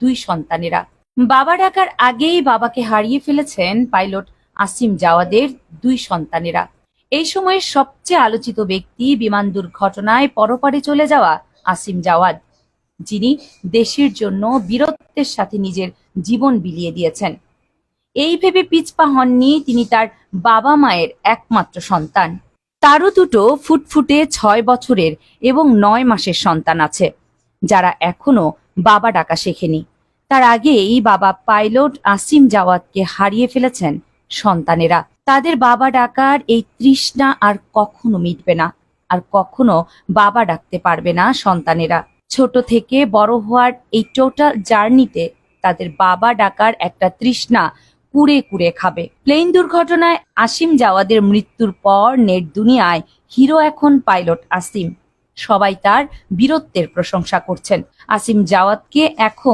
দুই সন্তানেরা। বাবা ডাকার আগেই বাবাকে হারিয়ে ফেলেছেন পাইলট আসিম জাওয়াদের দুই সন্তানেরা। এই সময়ের সবচেয়ে আলোচিত ব্যক্তি বিমান দুর্ঘটনায় পরপারে চলে যাওয়া আসিম জাওয়াদ, যিনি দেশের জন্য বীরত্বের সাথে নিজের জীবন বিলিয়ে দিয়েছেন। এই ভেবে পিছপা হননি তিনি তার বাবা মায়ের একমাত্র সন্তান। তারও দুটো ফুটফুটে ছয় বছরের এবং নয় মাসের সন্তান আছে, যারা এখনও বাবা ডাকা শেখেনি। তার আগেই বাবা পাইলট আসিম জাওয়াদকে হারিয়ে ফেলেছেন সন্তানেরা। তাদের বাবা ডাকার এই তৃষ্ণা আর কখনো মিটবে না, আর কখনো বাবা ডাকতে পারবে না সন্তানেরা। ছোট থেকে বড় হওয়ার এই টোটাল জার্নিতে তাদের বাবা ডাকার একটা তৃষ্ণা কুড়ে কুড়ে খাবে। প্লেন দুর্ঘটনায় আসিম জাওয়াদের মৃত্যুর পর নেট দুনিয়ায় হিরো এখন পাইলট আসিম। সবাই তার বীরত্বের প্রশংসা করছেন। আসিম জাওয়াতকে এখন